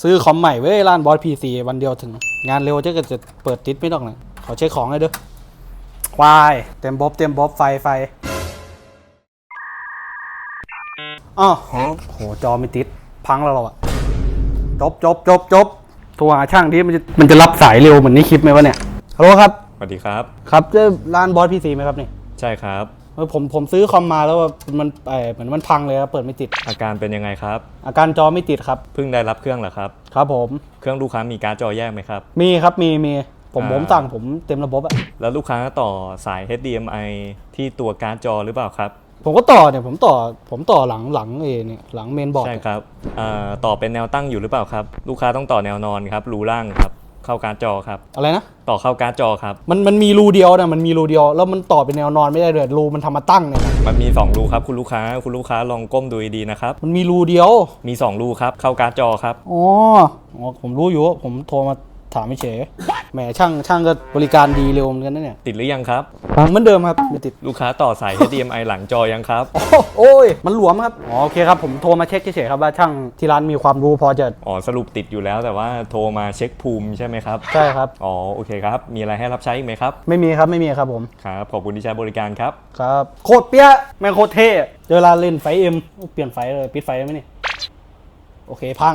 ซื้อคอมใหม่เว้ยร้านบอสพีซีวันเดียวถึง งานเร็วจะเกิดจะเปิดติดไม่ต้องเลยขอเช็คของเลยเด้อควายเต็มบ๊อบเต็มบ๊อบไฟไฟอ้าวโหจอไม่ติด พังแล้วเราอะจบจบจบจบโทรหาช่างที่มันจะมันจะรับสายเร็วเหมือนในคลิปไหมวะเนี่ยฮัลโหลครับสวัสดีครับ ครับเจ้าร้านบอสพีซีไหมครับนี่ ใช่ครับเออ ผมผมซื้อคอมมาแล้วว่ามันเออเหมือนมันพังเลยครับเปิดไม่ติด อาการเป็นยังไงครับ อาการจอไม่ติดครับ เพิ่งได้รับเครื่องเหรอครับ ครับผม เครื่องลูกค้ามีการ์ดจอแยกไหมครับ มีครับมีมีผมอ่าผมสั่งผมเต็มระบบอะแล้วลูกค้าต่อสาย HDMI ที่ตัวการ์ดจอหรือเปล่าครับ ผมก็ต่อเนี่ยผมต่อผมต่อหลังหลังเอเนี่ยหลังเมนบอร์ดใช่ครับอ่าต่อเป็นแนวตั้งอยู่หรือเปล่าครับ ลูกค้าต้องต่อแนวนอนครับรูล่างครับ เข้าการ์ดจอครับ อะไรนะ ต่อเข้าการ์ดจอครับ มันมันมีรูเดียวนะมันมีรูเดียว แล้วมันต่อเป็นแนวนอนไม่ได้เลยรูมันทำมาตั้งเนี่ยนะมันมี 2 รูครับคุณลูกค้าคุณลูกค้าลองก้มดูดีๆนะครับมันมีรูเดียว มี 2 รูครับเข้าการ์ดจอครับ อ๋ออ๋อผมรู้อยู่ผมโทรมา ถามไม่เฉยแหมช่างช่างก็บริการดีเร็วเหมือนกันนะเนี่ยติดหรือยังครับ เหมือนเดิมครับไม่ติดลูกค้าต่อสาย HDMI หลังจอยังครับ โอ้โอ้ยมันหลวมครับอ๋อโอเคครับผมโทรมาเช็คเฉยๆครับว่าช่างที่ร้านมีความรู้พอจะอ๋อสรุปติดอยู่แล้วแต่ว่าโทรมาเช็คภูมิใช่ไหมครับใช่ครับอ๋อโอเคครับ มีอะไรให้รับใช้อีกไหมครับไม่มีครับไม่มีครับผมครับขอบคุณที่ใช้บริการครับครับโคตรเปี้ยะแม่งโคตรเท่เจอเวลาเล่นไฟเอ็มเปลี่ยนไฟเลยปิดไฟได้ไหมนี่โอเคพัง